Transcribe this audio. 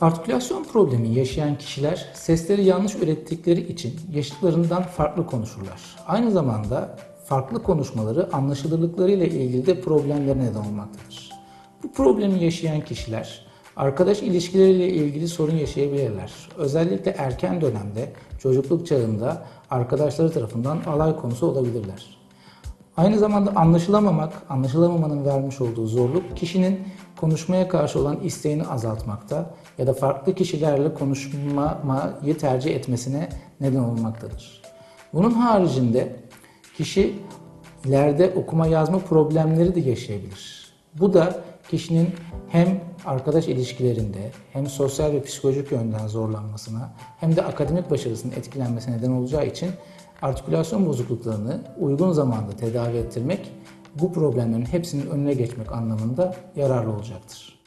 Artikülasyon problemi yaşayan kişiler sesleri yanlış ürettikleri için yaşıtlarından farklı konuşurlar. Aynı zamanda farklı konuşmaları anlaşılırlıklarıyla ilgili de problemlere neden olmaktadır. Bu problemi yaşayan kişiler arkadaş ilişkileriyle ilgili sorun yaşayabilirler. Özellikle erken dönemde çocukluk çağında arkadaşları tarafından alay konusu olabilirler. Aynı zamanda anlaşılamamak, anlaşılamamanın vermiş olduğu zorluk kişinin konuşmaya karşı olan isteğini azaltmakta ya da farklı kişilerle konuşmayı tercih etmesine neden olmaktadır. Bunun haricinde kişi ileride okuma yazma problemleri de yaşayabilir. Bu da kişinin hem arkadaş ilişkilerinde hem sosyal ve psikolojik yönden zorlanmasına hem de akademik başarısının etkilenmesine neden olacağı için artikülasyon bozukluklarını uygun zamanda tedavi ettirmek bu problemlerin hepsinin önüne geçmek anlamında yararlı olacaktır.